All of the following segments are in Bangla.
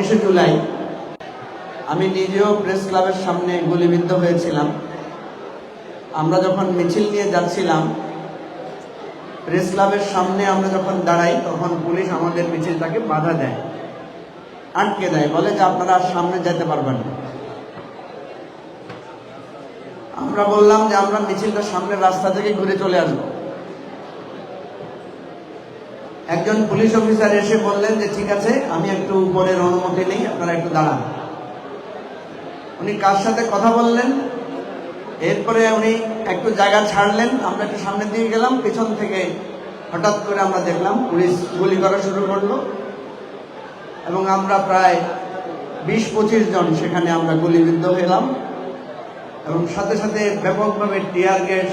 উনিশে জুলাই। আমি নিজেও প্রেস ক্লাবের সামনে গুলিবিদ্ধ হয়েছিলাম। আমরা যখন মিছিল নিয়ে যাচ্ছিলাম, প্রেস ক্লাবের সামনে আমরা যখন দাঁড়াই, তখন পুলিশ আমাদের মিছিলটাকে বাধা দেয়, আটকে দেয়, বলে যে আপনারা সামনে যেতে পারবেন না। আমরা বললাম যে আমরা মিছিলটা সামনের রাস্তা থেকে ঘুরে চলে আসব। একজন পুলিশ অফিসার এসে বললেন যে, ঠিক আছে, আমি একটু উপরের অনুমতি নেই, আপনারা একটু দাঁড়ান। উনি কার সাথে কথা বললেন? এরপরে উনি একটু জায়গা ছাড়লেন, আমরা একটু সামনের দিকে গেলাম, পেছন থেকে হঠাৎ করে আমরা দেখলাম পুলিশ গুলি করা শুরু করল, এবং আমরা প্রায় বিশ পঁচিশ জন সেখানে আমরা গুলিবিদ্ধ হলাম, এবং সাথে সাথে ব্যাপকভাবে টিয়ার গ্যাস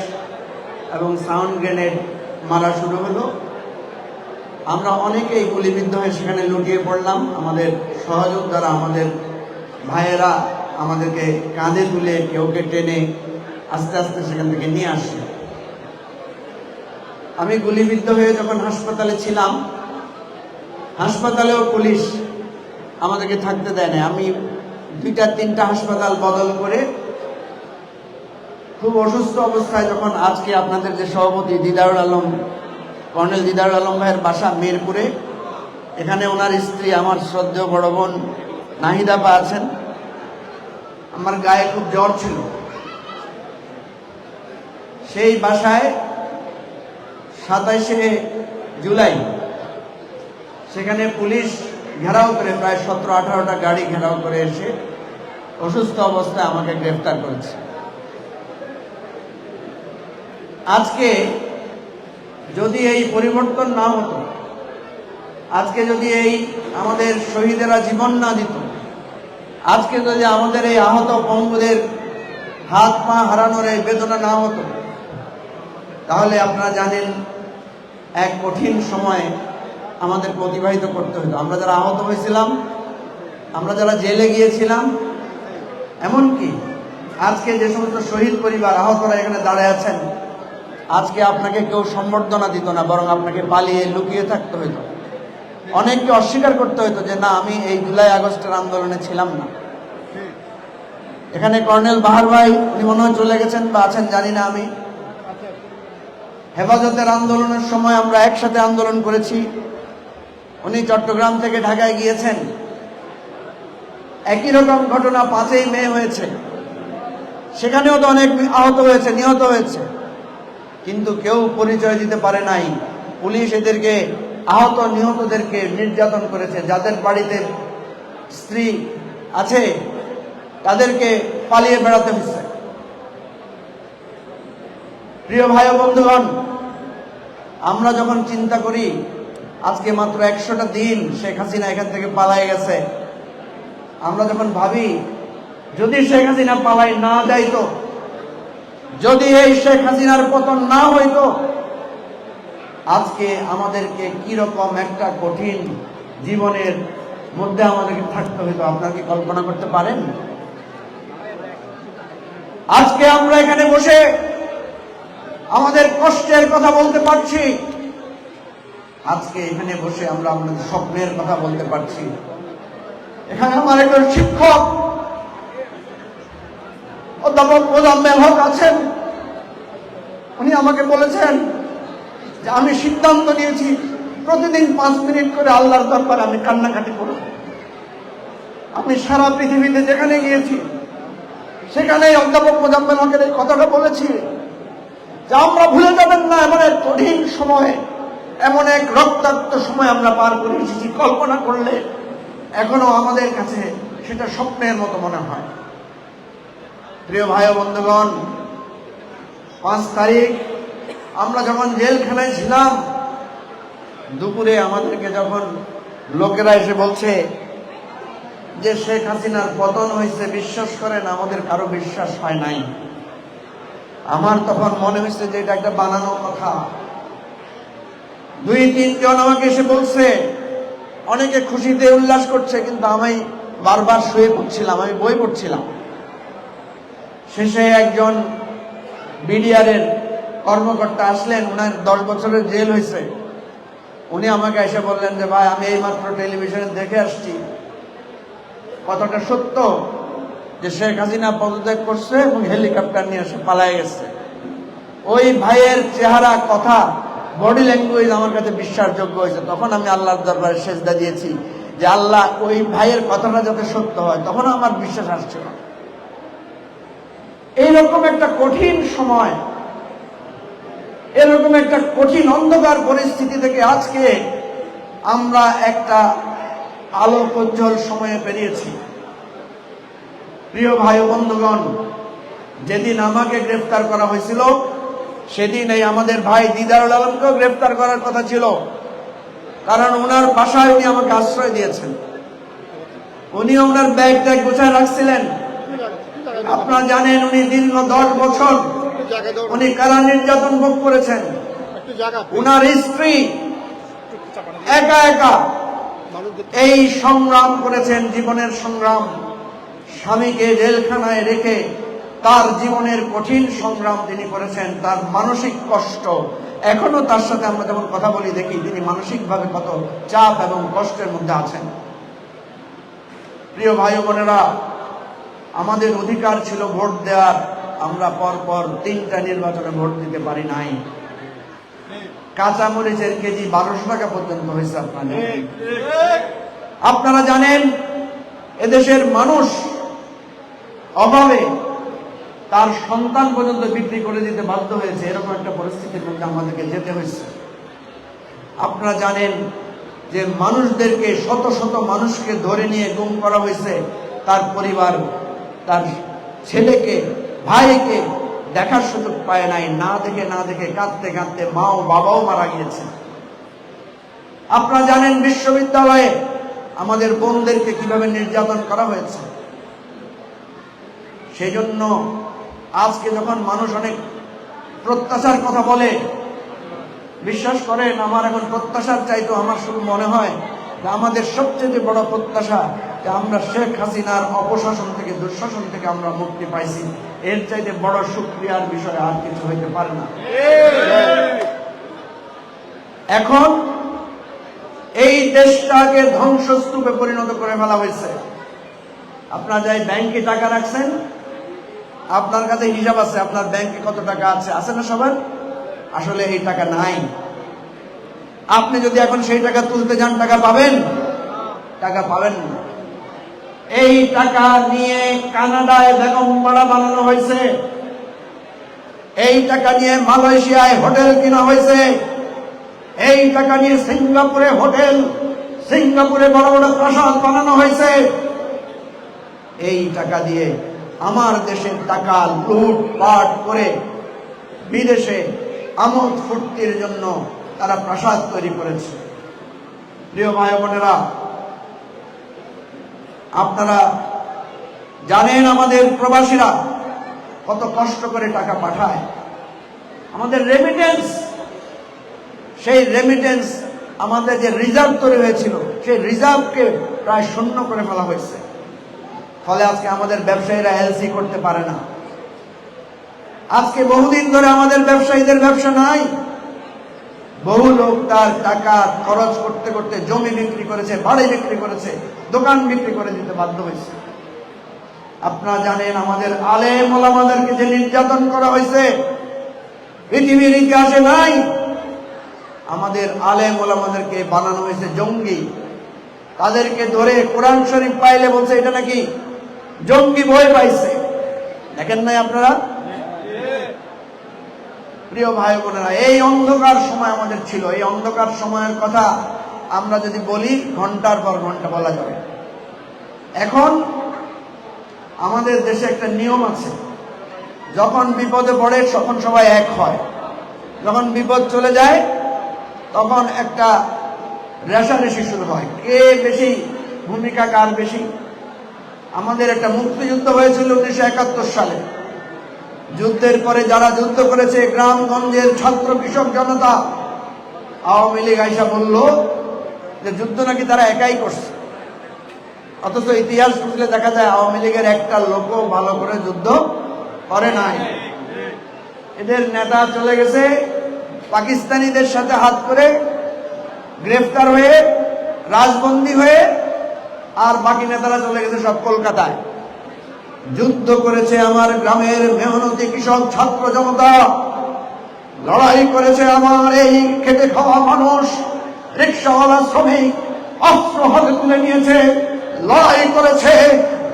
এবং সাউন্ড গ্রেনেড মারা শুরু হলো। আমরা অনেকেই গুলিবিদ্ধ হয়ে সেখানে লুটিয়ে পড়লাম। আমাদের সহযোদ্ধারা আমাদের ভাইয়েরা আমাদেরকে কাঁধে তুলে কেউকে টেনে আস্তে আস্তে সেখান থেকে নিয়ে আসছে আমি গুলিবিদ্ধ হয়ে যখন হাসপাতালে ছিলাম, হাসপাতালেও পুলিশ আমাদেরকে থাকতে দেয় না আমি দুইটা, তিনটা হাসপাতাল বদল করে খুব অসুস্থ অবস্থায় যখন আজকে আপনাদের যে সভাপতি দিদারুল আলম কর্নেল দিদারুল আলম ভাইয়ের বাসা মিরপুরে। এখানে ওনার স্ত্রী, আমার শ্রদ্ধেয় বড় বোন নাহিদা পা আছেন। আমার গায়ে খুব জ্বর ছিল। সেই বাসায় সাতাইশে জুলাই সেখানে পুলিশ ঘেরাও করে প্রায় সতেরো, আঠারোটা গাড়ি ঘেরাও করে এসে অসুস্থ অবস্থায় আমাকে গ্রেফতার করেছে। আজকে যদি এই পরিবর্তন না হতো, আজকে যদি এই আমাদের শহীদেরা জীবন না দিত, আজকে যদি আমাদের এই আহত পঙ্গুদের হাত পা হারানোর এই বেদনা না হতো, তাহলে আপনারা জানেন এক কঠিন সময়ে আমাদের অতিবাহিত করতে হতো। আমরা যারা আহত হয়েছিলাম, আমরা যারা জেলে গিয়েছিলাম, এমনকি আজকে যে সমস্ত শহীদ পরিবার আহতরা এখানে দাঁড়ায় আছেন আজকে আপনাকে কেউ সম্বর্ধনা দিত না, বরং আপনাকে পালিয়ে লুকিয়ে থাকতে হতো অনেককে অস্বীকার করতে হতো যে, না, আমি এই জুলাই আগস্টের আন্দোলনে ছিলাম না। এখানে কর্নেল বাহার ভাই উনি মনে হয় চলে গেছেন বা আছেন জানি না আমি। হেফাজতের আন্দোলনের সময় আমরা একসাথে আন্দোলন করেছি। উনি চট্টগ্রাম থেকে ঢাকায় গিয়েছেন। একই রকম ঘটনা পাঁচেই মে হয়েছে। সেখানেও তো অনেক আহত হয়েছে, নিহত হয়েছে। কিন্তু কেউ পরিচয় দিতে পারে নাই। পুলিশ এদেরকে আহত নিহতদেরকে নির্যাতন করেছে। যাদের বাড়িতে স্ত্রী আছে, তাদেরকে পালিয়ে বেড়াতে হচ্ছে প্রিয় ভাই বন্ধুগণ, আমরা যখন চিন্তা করি, আজকে মাত্র একশোটা দিন শেখ হাসিনা এখান থেকে পালাই গেছে। আমরা যখন ভাবি, যদি শেখ হাসিনা পালাই না যাইতো যদি এই শেখ হাসিনার পতন না হইতো, আজকে আমাদেরকে কি রকম একটা কঠিন জীবনের মধ্যে আমাদেরকে থাকতে হইতো, আপনারা কি কল্পনা করতে পারেন? আজকে আমরা এখানে বসে আমাদের কষ্টের কথা বলতে পারছি। আজকে এখানে বসে আমরা আমাদের স্বপ্নের কথা বলতে পারছি। এখানে আমার একজন শিক্ষক অধ্যাপক মোজাম্মেল হক আছেন। উনি আমাকে বলেছেন যে আমি সিদ্ধান্ত নিয়েছি, প্রতিদিন পাঁচ মিনিট করে আল্লাহর দরবার আমি কান্নাকাটি করব। আমি সারা পৃথিবীতে যেখানে গিয়েছি সেখানে অধ্যাপক মোজাম্মেল হকের এই কথাটা বলেছি যে আমরা ভুলে যাবেন না, এমন এক কঠিন সময়, এমন এক রক্তাক্ত সময় আমরা পার করে এসেছি। কল্পনা করলে এখনও আমাদের কাছে সেটা স্বপ্নের মতো মনে হয়। প্রিয় ভাই বন্ধুগণ, পাঁচ তারিখ, আমরা যখন জেলখানায় ছিলাম দুপুরে আমাদেরকে যখন লোকেরা এসে বলছে যে শেখ হাসিনার পতন হয়েছে, বিশ্বাস করেন, আমাদের কারও বিশ্বাস হয় নাই। আমার তখন মনে হয়েছে যে এটা একটা বানানো কথা। দুই তিনজন আমাকে এসে বলছে, অনেকে খুশিতে উল্লাস করছে, কিন্তু আমি বারবার শুয়ে পড়ছিলাম, আমি বই পড়ছিলাম। শেষে একজন বিডিআরের কর্মকর্তা আসলেন ওনার দশ বছরের জেল হয়েছে। উনি আমাকে এসে বললেন যে, ভাই, আমি এইমাত্র টেলিভিশনে দেখে আসছি। কতটা সত্য যে শেখ হাসিনা পদত্যাগ করছে এবং হেলিকপ্টার নিয়ে এসে পালায় গেছে। ওই ভাইয়ের চেহারা, কথা, বডি ল্যাঙ্গুয়েজ আমার কাছে বিশ্বাসযোগ্য হয়েছে। তখন আমি আল্লাহর দরবারে সেজদা দিয়েছি যে, আল্লাহ, ওই ভাইয়ের কথাটা যাতে সত্য হয়। তখন আমার বিশ্বাস আসছিল এইরকম একটা কঠিন সময়, এরকম একটা কঠিন অন্ধকার পরিস্থিতি থেকে আজকে আমরা একটা আলোকোজ্জ্বল সময়ে পেরিয়েছি। প্রিয় ভাই বন্ধুগণ, যেদিন আমাকে গ্রেফতার করা হয়েছিল সেদিন এই আমাদের ভাই দিদারুল আলমকেও গ্রেফতার করার কথা ছিল। কারণ ওনার বাসায় উনি আমাকে আশ্রয় দিয়েছেন। উনি ওনার ব্যাগ ট্যাগ গোছায় রাখছিলেন। আপনারা জানেন উনি দীর্ঘ দশ বছর উনি কারা নির্যাতন ভোগ করেছেন? উনার স্ত্রী একা একা এই সংগ্রাম করেছেন, জীবনের সংগ্রাম। স্বামীকে জেলখানায় রেখে তার জীবনের কঠিন সংগ্রাম তিনি করেছেন, তার মানসিক কষ্ট। এখনও তার সাথে আমরা যখন কথা বলি, দেখি তিনি মানসিকভাবে কত চাপ এবং কষ্টের মধ্যে আছেন। প্রিয় ভাই বোনেরা আমাদের অধিকার ছিল ভোট দেওয়ার। আমরা পরপর তিনটা নির্বাচনে ভোট দিতে পারি নাই। কাঁচামরিচের কেজি বারোশো টাকা পর্যন্ত হয়েছে আপনাদের। আপনারা জানেন, এদেশের মানুষ অভাবে তার সন্তান পর্যন্ত বিক্রি করে দিতে বাধ্য হয়েছে। এরকম একটা পরিস্থিতির মধ্যে আমাদেরকে যেতে হয়েছে। আপনারা জানেন যে মানুষদেরকে, শত শত মানুষকে ধরে নিয়ে গুম করা হয়েছে। তার পরিবার তার ছেলেকে, ভাইকে দেখার সুযোগ পায় নাই। না দেখে না দেখে কাঁদতে কাঁদতে মা ও বাবাও মারা গিয়েছে। আপনারা জানেন বিশ্ববিদ্যালয়ে আমাদের বোনদেরকে কীভাবে নির্যাতন করা হয়েছে? সেই জন্য আজকে যখন মানুষ অনেক প্রত্যাশার কথা বলে, বিশ্বাস করেন, আমার এখন প্রত্যাশার চাইতো আমার শুধু মনে হয় আমাদের সবচেয়ে বড় প্রত্যাশা আমরা শেখ হাসিনার অপশাসন থেকে, দুঃশাসন থেকে আমরা মুক্তি পাইছি, এর চাইতে বড় সুক্রিয়ার বিষয়ে আর কিছু হইতে পারে না। এখন এই দেশটাকে ধ্বংসস্তূপে পরিণত করে ফেলা হয়েছে। আপনার যাই ব্যাংকে টাকা রাখছেন, আপনার কাছে হিসাব আছে, আপনার ব্যাংকে কত টাকা আছে আছে না সবার? আসলে এই টাকা নাই। আপনি যদি এখন সেই টাকা তুলতে যান, টাকা পাবেন? টাকা পাবেন না। এই টাকা নিয়ে কানাডায় বেগম বানানো হয়েছে। এই টাকা নিয়ে মালয়েশিয়ায় হোটেল কিনা হয়েছে। এই টাকা নিয়ে সিঙ্গাপুরে হোটেল, সিঙ্গাপুরে বড় বড় প্রাসাদ বানানো হয়েছে। এই টাকা দিয়ে আমার দেশের টাকা লুট পাট করে বিদেশে আমোদ ফুর্তির জন্য তারা প্রাসাদ তৈরি করেছে। প্রিয় ভাই বোনেরা আপনারা জানেন আমাদের প্রবাসীরা কত কষ্ট করে টাকা পাঠায়। আমাদের রেমিটেন্স সেই রেমিটেন্স আমাদের যে রিজার্ভ তৈরি হয়েছিল, সেই রিজার্ভকে প্রায় শূন্য করে ফেলা হয়েছে। ফলে আজকে আমাদের ব্যবসায়ীরা এলসি করতে পারে না। আজকে বহুদিন ধরে আমাদের ব্যবসায়ীদের ব্যবসা নাই। বহু লোক তার টাকা খরচ করতে করতে জমি বিক্রি করেছে, বাড়ি বিক্রি করেছে। দোকান বিক্রি করে দিতে বাধ্য হয়েছে। আপনারা জানেন, আমাদের আলেম ওলামাদেরকে যে নির্যাতন করা হয়েছে, পৃথিবীর ইতিহাসে নাই। আমাদের আলেম ওলামাদেরকে বানানো হয়েছে জঙ্গি। তাদেরকে ধরে কোরআন শরীফ পাইলে বলছে, এটা নাকি জঙ্গি বই পাইছে? দেখেন নাই আপনারা? প্রিয় ভাই বোনেরা, এই অন্ধকার সময় আমাদের ছিল। এই অন্ধকার সময়ের কথা আমরা যদি বলি, ঘণ্টার পর ঘণ্টা বলা যাবে। এখন আমাদের দেশে একটা নিয়ম আছে, যখন বিপদে পড়ে তখন সবাই এক হয়। যখন বিপদ চলে যায়, তখন একটা রেশারেশি শুরু হয়, কে বেশি, ভূমিকা কার বেশি। আমাদের একটা মুক্তিযুদ্ধ হয়েছিল উনিশশো একাত্তর সালে। যুদ্ধের পরে যারা যুদ্ধ করেছে, গ্রামগঞ্জের ছাত্র কৃষক জনতা, আওয়ামী লীগ আইসা বলল যে যুদ্ধ নাকি তারা একাই করছে। অথচ ইতিহাস খুঁজলে দেখা যায় আওয়ামী লীগের একটা লোকও ভালো করে যুদ্ধ করে নাই। এদের নেতা চলে গেছে, পাকিস্তানিদের সাথে হাত করে গ্রেফতার হয়ে, রাজবন্দী হয়ে, আর বাকি নেতারা চলে গেছে সব কলকাতায়। যুদ্ধ করেছে আমার গ্রামের মেহনতি কৃষক ছাত্র জনতা। লড়াই করেছে আমার এই খেটে খাওয়া মানুষ। রিক্সাওয়ালা শ্রমিক অস্ত্র হাতে তুলে নিয়েছে, লড়াই করেছে,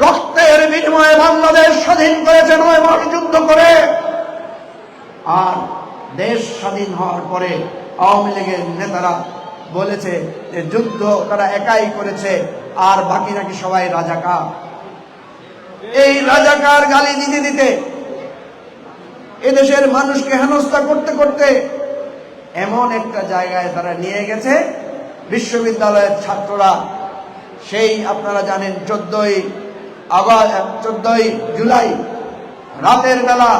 রক্তের বিনিময়ে বাংলাদেশ স্বাধীন করেছে, নয় মাস যুদ্ধ করে। আর দেশ স্বাধীন হওয়ার পরে আওয়ামী লীগের নেতারা বলেছে যে যুদ্ধ তারা একাই করেছে, আর বাকি নাকি সবাই রাজাকার। এই রাজাকার গালি দিতে দিতে এদেশের মানুষকে হেনস্থা করতে করতে এমন একটা জায়গায় তারা নিয়ে গেছে। বিশ্ববিদ্যালয়ের ছাত্ররা, সেই আপনারা জানেন চোদ্দই আগস্ট চোদ্দই জুলাই রাতের বেলা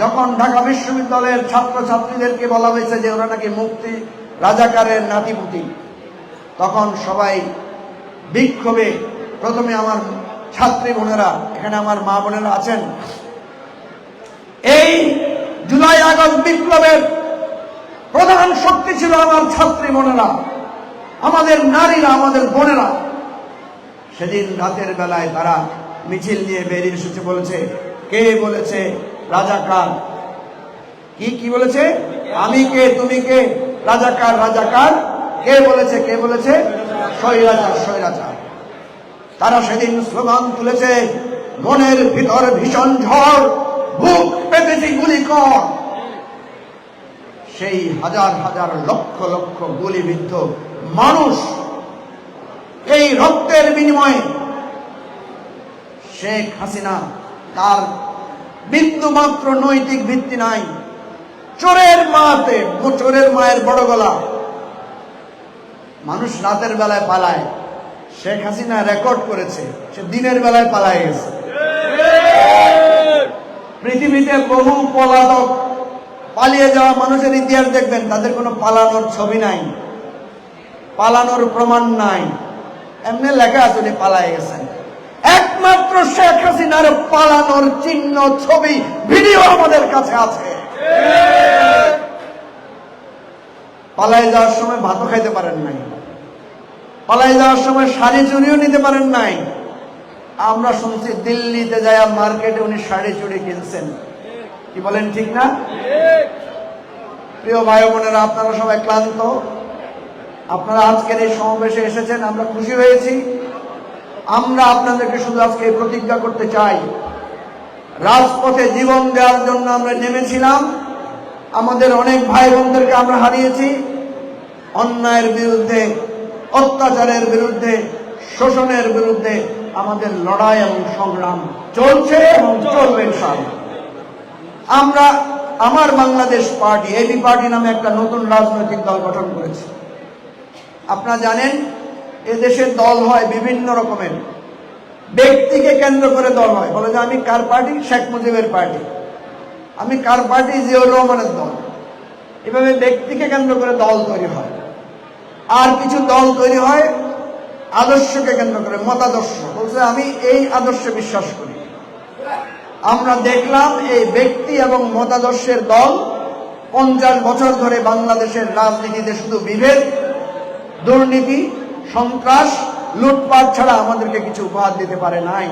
যখন ঢাকা বিশ্ববিদ্যালয়ের ছাত্রছাত্রীদেরকে বলা হয়েছে যে ওরা নাকি মুক্তি রাজাকারের নাতিপুতি, তখন সবাই বিক্ষোভে, প্রথমে আমার ছাত্রী বোনেরা, এখানে আমার মা বোনেরা আছেন। এই জুলাই আগস্ট বিপ্লবের প্রধান শক্তি ছিল আমার ছাত্রী বোনেরা আমাদের নারীরা, আমাদের বোনেরা। সেদিন রাতের বেলায় তারা মিছিল নিয়ে বেরিয়ে এসেছে বলেছে, কে বলেছে? রাজাকার কি কি বলেছে? আমি কে, তুমি কে? রাজাকার রাজাকার কে বলেছে কে বলেছে? স্বৈরাচার স্বৈরাচার তারা সেদিন স্লোগান তুলেছে মনের ভিতর ভীষণ ঝড়, বুক পেতেছি গুলি কর। সেই হাজার হাজার লক্ষ লক্ষ গুলিবিদ্ধ মানুষ এই রক্তের বিনিময়ে শেখ হাসিনা তার বিন্দু মাত্র নৈতিক ভিত্তি নাই। চোরের মাতে চোরের মায়ের বড় গলা। মানুষ রাতের বেলায় পালায়। শেখ হাসিনা রেকর্ড করেছে সে দিনের বেলায় পালায় গেছে। পৃথিবীতে বহু পলাতক পালিয়ে যাওয়া মানুষের ইতিহাস দেখবেন, তাদের কোনো পালানোর ছবি নাই, পালানোর প্রমাণ নাই। এমনি লেখা আছে উনি পালায় গেছেন। একমাত্র শেখ হাসিনার পালানোর চিহ্ন ছবি, ভিডিও আমাদের কাছে আছে। পালায় যাওয়ার সময় ভাতও খাইতে পারেন নাই। পালায় যাওয়ার সময় শাড়ি চুরিও নিতে পারেন নাই। আমরা শুনছি দিল্লিতে যায় মার্কেটে উনি শাড়ি চুরি কিনছেন। কি বলেন ঠিক না? প্রিয় ভাই বোনেরা, আপনারা সবাই ক্লান্ত। আপনারা আজকের এই সমাবেশে এসেছেন, আমরা খুশি হয়েছি। আমরা আপনাদেরকে শুধু আজকে প্রতিজ্ঞা করতে চাই। রাজপথে জীবন দেওয়ার জন্য আমরা নেমেছিলাম। আমাদের অনেক ভাই বোনদেরকে আমরা হারিয়েছি। অন্যায়ের বিরুদ্ধে, অত্যাচারের বিরুদ্ধে, শোষণের বিরুদ্ধে আমাদের লড়াই এবং সংগ্রাম চলছে এবং চলবে ইনশাআল্লাহ। আমরা আমার বাংলাদেশ পার্টি এবি পার্টি নামে একটা নতুন রাজনৈতিক দল গঠন করেছে। আপনারা জানেন এদেশের দল হয় বিভিন্ন রকমের। ব্যক্তিকে কেন্দ্র করে দল হয়। বলে যে আমি কার পার্টি? শেখ মুজিবের পার্টি। আমি কার পার্টি? জিয়াউর রহমানের দল। এভাবে ব্যক্তিকে কেন্দ্র করে দল তৈরি হয়। আর কিছু দল তৈরি হয়, আদর্শকে কেন্দ্র করে, মতাদর্শ। বলছে, আমি এই আদর্শে বিশ্বাস করি। আমরা দেখলাম এই ব্যক্তি এবং মতাদর্শের দল পঞ্চাশ বছর ধরে বাংলাদেশের রাজনীতিতে শুধু বিভেদ, দুর্নীতি, সন্ত্রাস, লুটপাট ছাড়া আমাদেরকে কিছু উপহার দিতে পারে নাই।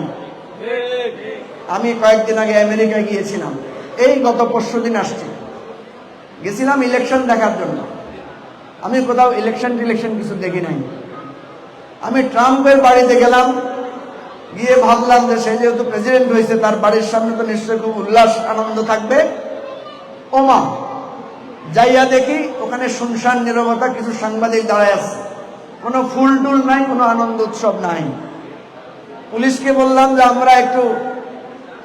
আমি কয়েকদিন আগে আমেরিকায় গিয়েছিলাম। এই গত পরশু দিন আসছি। গেছিলাম ইলেকশন দেখার জন্য। আমি কোথাও ইলেকশন টিলেকশন কিছু দেখি নাই। আমি ট্রাম্পের বাড়িতে গেলাম। গিয়ে ভাবলাম যে সে যেহেতু প্রেসিডেন্ট হয়েছে, তার বাড়ির সামনে তো নিশ্চয়ই খুব উল্লাস, আনন্দ থাকবে। ওমা, যাইয়া দেখি ওখানে শুনশান, নিরবতা, কিছু সাংবাদিক দাঁড়ায় আছে। কোনো ফুল টুল নাই, কোনো আনন্দ উৎসব নাই। পুলিশকে বললাম যে আমরা একটু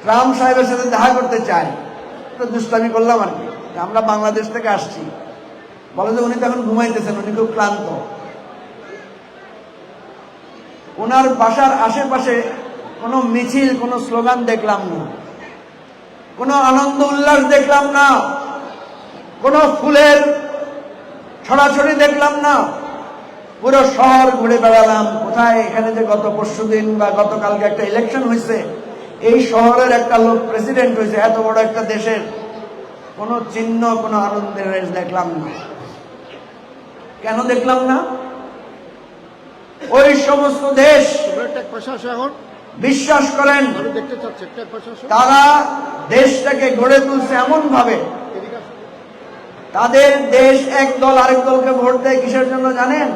ট্রাম্প সাহেবের সাথে দেখা করতে চাই। একটু দুষ্টামি করলাম আর কি। আমরা বাংলাদেশ থেকে আসছি। বলে যে উনি তো এখন ঘুমাইতেছেন, উনি খুব ক্লান্ত। ওনার বাসার আশেপাশে কোনো মিছিল, কোনো স্লোগান দেখলাম না। কোনো আনন্দ উল্লাস দেখলাম না। কোনো ফুলের ছড়াছড়ি দেখলাম না। পুরো শহর ঘুরে বেড়ালাম। কোথায়, এখানে যে গত পরশু দিন বা গতকালকে একটা ইলেকশন হয়েছে, এই শহরের একটা লোক প্রেসিডেন্ট হয়েছে, এত বড় একটা দেশের। কোনো চিহ্ন, কোনো আনন্দের দেখলাম না। কেন দেখলাম না? ওই সমস্ত দেশ বিশ্বাস করেন তারা দেশটাকে গড়ে তুলছে এমন ভাবে তাদের দেশ এক দল আরেক দলকে ভোট দেয় কিসের জন্য জানেন?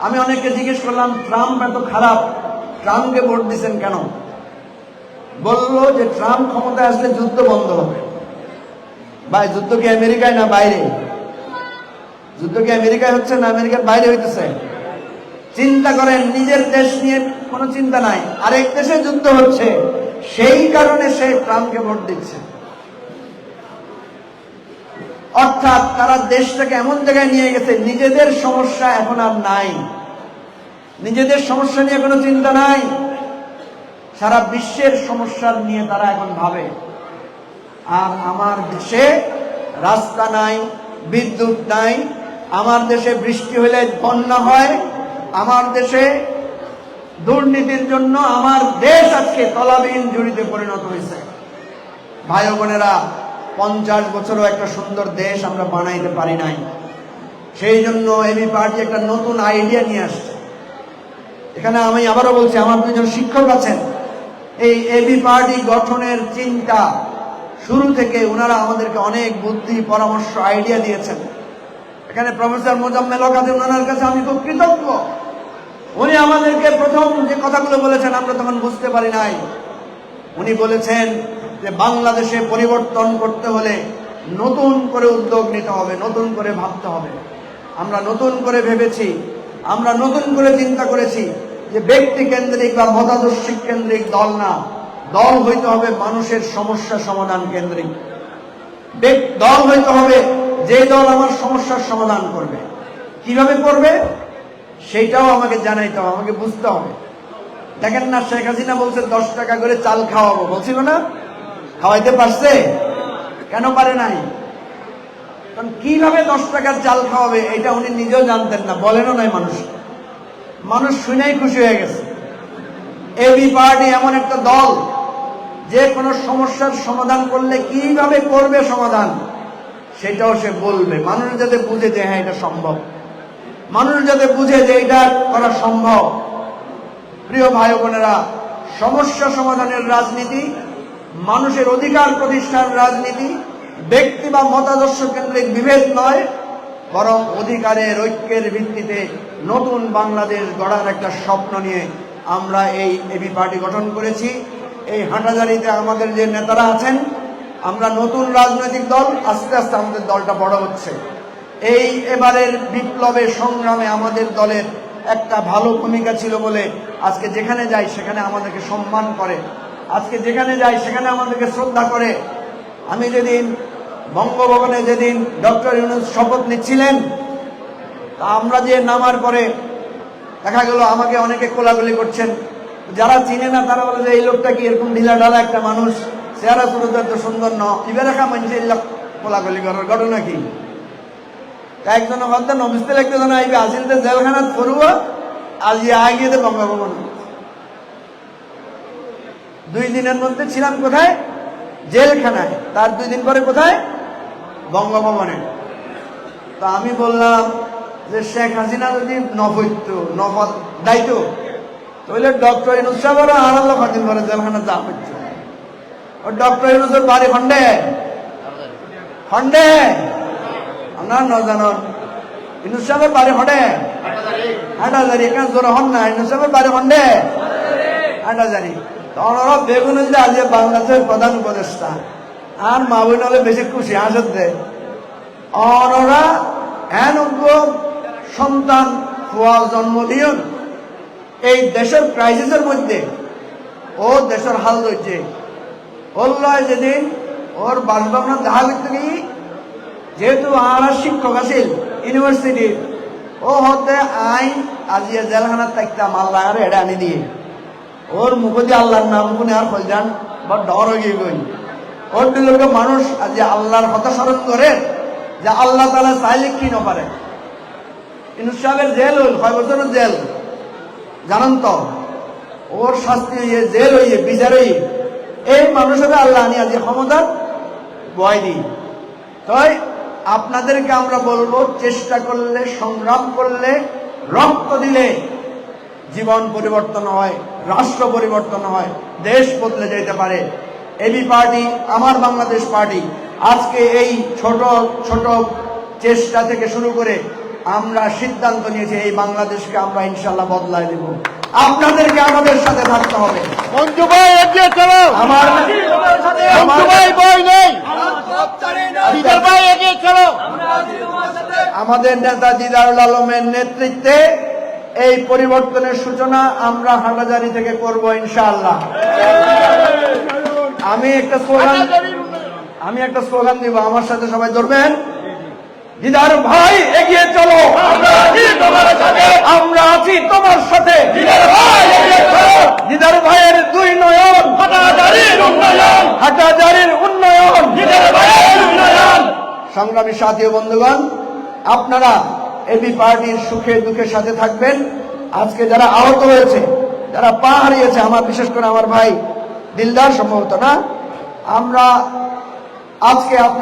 আমি অনেককে জিজ্ঞেস করলাম ট্রাম্প এত খারাপ ট্রাম্পকে ভোট দিচ্ছেন কেন? বলল যে ট্রাম্প ক্ষমতায় আসলে যুদ্ধ বন্ধ হবে। ভাই যুদ্ধ কি আমেরিকায় না বাইরে? যুদ্ধ কি আমেরিকায় হচ্ছে না আমেরিকার বাইরে হইতেছে? চিন্তা করেন, নিজের দেশ নিয়ে কোনো চিন্তা নাই। আরেক দেশে যুদ্ধ হচ্ছে, সেই কারণে সে ট্রাম্পকে ভোট দিচ্ছে। অর্থাৎ তারা দেশটাকে এমন জায়গায় নিয়ে গেছে, নিজেদের সমস্যা এখন আর নাই। নিজেদের সমস্যা নিয়ে কোনো চিন্তা নাই। সারা বিশ্বের সমস্যার নিয়ে তারা এখন ভাবে। আর আমার দেশে রাস্তা নাই, বিদ্যুৎ নাই, আমার দেশে বৃষ্টি হলে বন্যা হয় আমার দেশে দুর্নীতির জন্য আমার দেশ আজকে তলাবিহীন জড়িতে পরিণত হয়েছে। ভাই বোনেরা, পঞ্চাশ বছরও একটা সুন্দর দেশ আমরা বানাইতে পারি নাই। সেই জন্য এবি পার্টি একটা নতুন আইডিয়া নিয়ে আসছে। এখানে আমি আবারও বলছি, আমার দুজন শিক্ষক আছেন। এই এবি পার্টি গঠনের চিন্তা শুরু থেকে ওনারা আমাদেরকে অনেক বুদ্ধি, পরামর্শ আইডিয়া দিয়েছেন। এখানে প্রফেসর মোজাম্মেল হক ওনার কাছে আমি খুব কৃতজ্ঞ। উনি আমাদেরকে প্রথম যে কথাগুলো বলেছেন, আমরা তখন বুঝতে পারি নাই। উনি বলেছেন যে বাংলাদেশে পরিবর্তন করতে হলে নতুন করে উদ্যোগ নিতে হবে, নতুন করে ভাবতে হবে। আমরা নতুন করে ভেবেছি, আমরা নতুন করে চিন্তা করেছি যে ব্যক্তি কেন্দ্রিক বা মতাদর্শিক কেন্দ্রিক দল না। দল হইতে হবে মানুষের সমস্যা সমাধান কেন্দ্রিক। দল হইতে হবে, যে দল আমার সমস্যার সমাধান করবে। কীভাবে করবে? সেইটাও আমাকে জানাইতে হবে, আমাকে বুঝতে হবে। দেখেন না, শেখ হাসিনা বলছে, দশ টাকা করে চাল খাওয়াবো। বলছিল না? খাওয়াইতে পারছে? কেন পারে নাই? কারণ কীভাবে দশ টাকার চাল খাওয়াবে, এটা উনি নিজেও জানতেন না, বলেনও নাই মানুষ। মানুষ শুনেই খুশি হয়ে গেছে। এবি পার্টি এমন একটা দল যে কোনো সমস্যার সমাধান করলে কীভাবে করবে সমাধান? সেটাও সে বলবে। মানুষ যাতে বুঝে যে হ্যাঁ এটা সম্ভব। মানুষ যাতে বুঝে যে, এটা করা সম্ভব। প্রিয় ভাই বোনেরা, সমস্যা সমাধানের রাজনীতি, মানুষের অধিকার প্রতিষ্ঠার রাজনীতি, ব্যক্তি বা মতাদর্শ কেন্দ্রিক বিভেদ নয়, বরং অধিকারের ঐক্যের ভিত্তিতে নতুন বাংলাদেশ গড়ার একটা স্বপ্ন নিয়ে আমরা এই এবি পার্টি গঠন করেছি। এই হাঁটাজারিতে আমাদের যে নেতারা আছেন, আমরা নতুন রাজনৈতিক দল, আস্তে আস্তে আমাদের দলটা বড় হচ্ছে। এই এবারের বিপ্লবে সংগ্রামে আমাদের দলের একটা ভালো ভূমিকা ছিল বলে আজকে যেখানে যাই, সেখানে আমাদেরকে সম্মান করে। আজকে যেখানে যাই, সেখানে আমাদেরকে শ্রদ্ধা করে। আমি যেদিন বঙ্গভবনে যেদিন ডক্টর ইউনুস শপথ নিচ্ছিলেন, তা আমরা যে নামার পরে দেখা গেল আমাকে অনেকে কোলাগুলি করছেন। যারা চিনে না, তারা বলে যে, এই লোকটা কি এরকম ঢিলা ঢালা একটা মানুষ? চেহারা সুরত তো সুন্দর ন। ইবে রেখা মানুষ এই লোক কোলাগুলি করার ঘটনা কি? একজন ভাবতেন নবিস্তে লাগতে না এই আসিলতে জেলখানাত করুয়া আজ আগিয়ে দে বঙ্গভবন দুই দিনের মধ্যে ছিলাম কোথায়? জেলখানায়। তার দুই দিন পরে কোথায়? বঙ্গভবনে তা আমি বললাম যে, শেখ হাসিনা যদি নবৈত্য নফত, দায়িত্ব তাহলে ডক্টর ইনুস সাহেবেরও আড়ালো কদিন পরে জেলখানা যা হচ্ছে। ও ডক্টর ইনুসের বাড়ি খন্ডে খন্ডে আপনার ন জানন? ইনুস সাহেবের বাড়ি খন্ডে হাঁটাজারি এখানে জোর হন না? ইনুস সাহেবের বাড়ি খন্ডে হাঁটাজারি তখন বেগুন বাংলাদেশের প্রধান উপদেষ্টা, আর মা বোন হলে বেশি খুশি হাসত দেয় অনরা সন্তান হওয়া জন্ম দিয়ন। এই দেশের ক্রাইসিসের মধ্যে, ও দেশের হাল ধরছে। ওর লয় যেদিন ওর বাসভবন দেখা করতে গিয়ে, যেহেতু আর শিক্ষক আছিল ইউনিভার্সিটির ও হতে আইন আজিয়া জেলখানার থাকতাম আল্লাহ আর এটা আনি দিয়ে। ওর মুখে দিয়ে আল্লাহর নাম শুনে আর কইজান বা ডর হয়ে গই ওর দিলকে মানুষ আজ আল্লাহর কথা স্মরণ করে যে আল্লাহ তালা চাইলে কি নপারে সাহেবের জেল হইল, কয় বছরের জেল? জানান তো। ওর শাস্তি হইয়ে জেল হইয়ে, বিচার হইয়ে। এই মানুষের আল্লাহ আনি আজ ক্ষমতা বয় দিই তাই আপনাদেরকে আমরা বলব, চেষ্টা করলে, সংগ্রাম করলে, রক্ত দিলে জীবন পরিবর্তন হয়, রাষ্ট্র পরিবর্তন হয়, দেশ বদলে যেতে পারে। এবি পার্টি, আমার বাংলাদেশ পার্টি, আজকে এই ছোট ছোট চেষ্টা থেকে শুরু করে আমরা সিদ্ধান্ত নিয়েছি এই বাংলাদেশকে আমরা ইনশাল্লাহ বদলায় দেব। আপনাদেরকে আমাদের সাথে থাকতে হবে। মঞ্জু ভাই এগিয়ে চলো। আমার মঞ্জু ভাই বই নেই। দিদার ভাই এগিয়ে চলো। আমাদের নেতা দিদারুল আলমের নেতৃত্বে এই পরিবর্তনের সূচনা আমরা হাটাজারি থেকে করব ইনশাআল্লাহ। আমি একটা স্লোগান আমি একটা স্লোগান দিব আমার সাথে সবাই ধরবেন। দিদার ভাই এগিয়ে চলো। আমরা আছি তোমার সাথে। দিদার ভাইয়ের দুই নয়ন। হাটাজারির উন্নয়ন। হাটাজারির উন্নয়ন। উন্নয়ন। সংগ্রামী সাথী বন্ধুগণ আপনারা এবি পার্টির সুখে দুঃখের সাথে থাকবেন। আজকে যারা আহত হয়েছে যারা পা হারিয়েছে আমার বিশেষ করে আমার ভাই দিলদার সম্ভবত না আমরা আজকে আপনার